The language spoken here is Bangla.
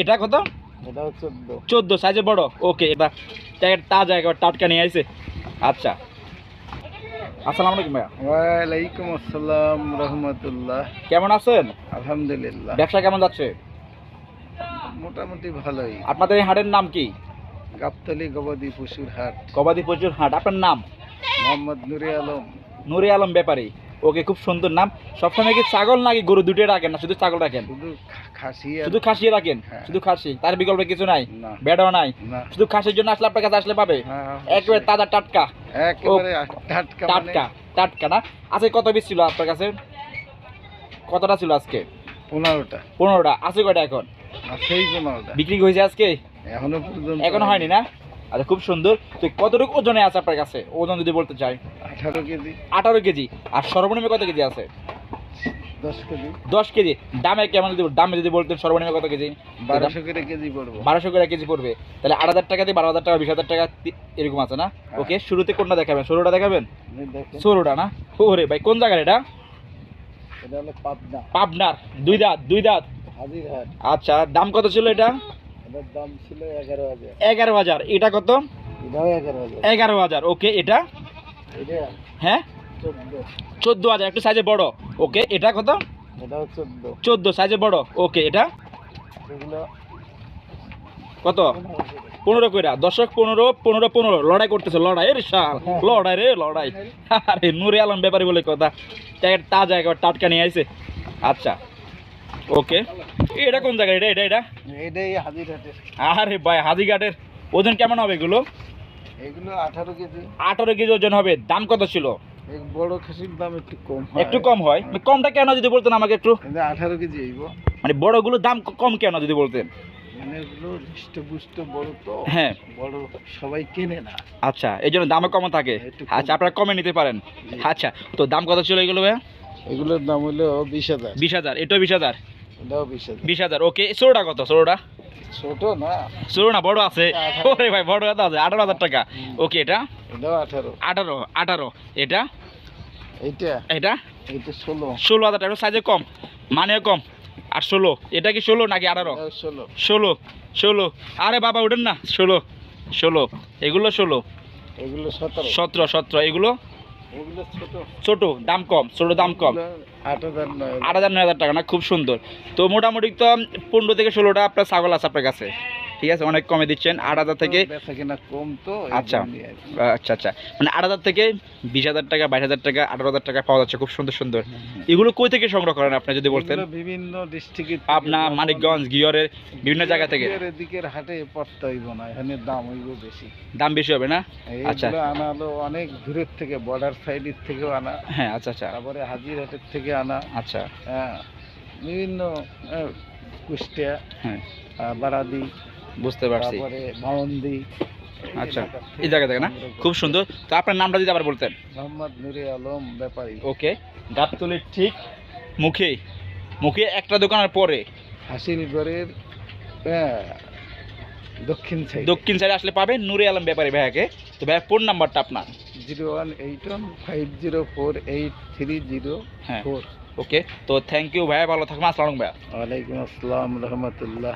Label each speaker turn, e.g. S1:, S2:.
S1: এটা কত?
S2: এটাও চোদ্দ।
S1: চোদ্দ সাইজে বড়? ওকে এটা ট্যাগ তাজা একেবারে টাটকা নিয়ে আইছে। আচ্ছা। আসসালামু আলাইকুম ভাইয়া।
S2: ওয়ালাইকুম আসসালাম রহমতুল্লাহ।
S1: কেমন আছেন?
S2: আলহামদুলিল্লাহ।
S1: ব্যবসা কেমন যাচ্ছে?
S2: মোটামুটি ভালোই।
S1: আপনাদের এই হাটের নাম কি?
S2: গাবতলি গবাদি পশুর হাট।
S1: গবাদি পশুর হাট। আপনার নাম?
S2: মোহাম্মদ নুরে আলম।
S1: নুরে আলম ব্যাপারী। ওকে খুব সুন্দর নাম। সবসময় কি ছাগল নাকি গরু? দুটোই রাখেন না শুধু ছাগল রাখেন?
S2: শুধু খাসি
S1: রাখেন?
S2: হ্যাঁ।
S1: শুধু খাসি? তার বিকল্প কিছু নাই? বেড়াও নাই? শুধু খাসির জন্য আসলে আপনার কাছে আসলে পাবে?
S2: হ্যাঁ,
S1: একেবারে তাজা টাটকা।
S2: টাটকা মানে
S1: টাটকা টাটকা না? আজকে কত পিস ছিল আপনার কাছে? কতটা ছিল আজকে?
S2: পনেরোটা।
S1: পনেরোটা। আছে কয়টা এখন? বিক্রি হয়েছে আজকে?
S2: এখনও পর্যন্ত
S1: এখনও হয়নি না? আচ্ছা খুব সুন্দর। তো কতটুকু ওজনে আছে আপনার কাছে? ওজন যদি বলতে চাই।
S2: আঠারো কেজি।
S1: আঠারো কেজি। আর সর্বনিম্ন কত কেজি আছে?
S2: দশ কেজি।
S1: দশ কেজি। দামে কেমন যদি দামে যদি বলতেন সর্বনিম্ন কত কেজি?
S2: বারোশো করে কেজি পড়ব।
S1: বারোশো করে কেজি পড়বে। তাহলে আট হাজার টাকা দিয়ে বারো হাজার টাকা বিশ হাজার টাকা এরকম আছে না?
S2: হ্যাঁ।
S1: ওকে শুরুতে কোনটা দেখাবেন? ষোলোটা দেখাবেন? ষোলোটা না? ওরে ভাই কোন জায়গার এটা? পাবনার। দুই দাঁত দুই দাঁত। আচ্ছা দাম কত ছিল এটা?
S2: দাম ছিল এগারো হাজার।
S1: এগারো হাজার। এটা কত?
S2: এগারো হাজার।
S1: ওকে এটা? হ্যাঁ?
S2: চোদ্দ।
S1: হাজার। একটু সাইজে বড়। ওকে এটা কত?
S2: চোদ্দ।
S1: সাইজে বড়। ওকে এটা? কত? পনেরো কইরা। দশক পনেরো পনেরো পনেরো। লড়াই করতেছে লড়াই। রে শাল। লড়াই রে লড়াই। আরে নুরে আলম ব্যাপারী বলে কথা। তাজা একেবারে টাটকা নিয়ে আইছে। আচ্ছা। ওকে এটা কোন জায়গা? এটা এটা এটা?
S2: এটাই হাজিরহাটের।
S1: আরে ভাই হাজিঘাটের ওজন কেমন হবে এগুলো?
S2: এগুলো আঠারো কেজি।
S1: আঠারো কেজি ওজন হবে। দাম কত ছিল?
S2: বড় খাসির দাম একটু কম
S1: একটু কম হয়? কমটা কেন যদি বলতেন আমাকে একটু?
S2: আঠারো কেজি
S1: মানে বড়গুলোর দাম কম কেন যদি বলতেন?
S2: মানে
S1: হ্যাঁ।
S2: বড় সবাই কেনে না।
S1: আচ্ছা এই জন্য দামও কম থাকে। আচ্ছা আপনারা কমে নিতে পারেন। আচ্ছা তো দাম কত ছিল এগুলো ভাইয়া?
S2: এগুলোর দাম হলো বিশ হাজার।
S1: বিশ হাজার এটাও বিশ হাজার।
S2: বিশ হাজার।
S1: ওকে ষোলোটা কত ষোলোটা?
S2: ছোট না।
S1: ষোলো না বড় আছে? ওরে ভাই বড় কথা আছে আঠারো হাজার টাকা। ওকে এটা?
S2: আঠারো।
S1: আঠারো আঠারো। এটা? এটা?
S2: ষোলো।
S1: ষোলো হাজার টাকা সাইজে কম মানেও কম। আর ষোলো এটা কি ষোলো নাকি আঠারো?
S2: ষোলো।
S1: ষোলো ষোলো। আরে বাবা উঠেন না ষোলো ষোলো। এগুলো ষোলো।
S2: এগুলো সতেরো
S1: সতেরো। এগুলো?
S2: ছোট।
S1: ছোট দাম কম ছোট দাম কম।
S2: আট হাজার নয়
S1: হাজার টাকা না খুব সুন্দর। তো মোটামুটি তো পনেরো থেকে ষোলোটা আপনার ছাগল আছে আপনার কাছে? ঠিক আছে অনেক কমে দিচ্ছেন আট হাজার থেকে
S2: কম তো
S1: আচ্ছা। আচ্ছা আচ্ছা। মানে আট হাজার থেকে বিশ হাজার টাকা বাইশ হাজার টাকা আঠারো হাজার টাকা পাওয়া যাচ্ছে খুব সুন্দর সুন্দর। এগুলো কই থেকে সংগ্রহ করেন আপনি যদি বলতেন?
S2: বিভিন্ন ডিস্ট্রিক্টের
S1: পাবনা মানিকগঞ্জ গিয়রের বিভিন্ন জায়গা থেকে?
S2: এদিকের হাটে পড়তে হইব না এখানে দাম হইব বেশি।
S1: দাম বেশি হবে না? আচ্ছা।
S2: এইগুলো আনা হলো অনেক দূরের থেকে বর্ডার সাইডের থেকেও আনা।
S1: হ্যাঁ আচ্ছা আচ্ছা।
S2: তারপরে হাজির হাটের থেকে আনা।
S1: আচ্ছা।
S2: হ্যাঁ, বিভিন্ন কুষ্টিয়া
S1: হ্যাঁ।
S2: বারাদি
S1: বুঝতে পারছি। আচ্ছা এই জায়গা থেকে না? খুব সুন্দর। তো আপনার নামটা যদি আবার বলতেন।
S2: মোহাম্মদ নুরে আলম ব্যাপারী।
S1: ওকে। গাবতলির ঠিক মুখে মুখে একটা দোকানের পরে।
S2: হাসিলগড়ের হ্যাঁ, দক্ষিণ সাইড।
S1: দক্ষিণ সাইডে আসলে পাবেন নুরে আলম ব্যাপারী ভাইয়াকে। তো ভাইয়া ফোন নাম্বারটা আপনার?
S2: Zero one eight one five zero four eight three zero
S1: হ্যাঁ।
S2: ফোর।
S1: ওকে। তো থ্যাংক ইউ ভাইয়া ভালো থাকবেন। আসসালাম ভাইয়া।
S2: ওয়ালাইকুম আসসালাম রহমতুল্লাহ।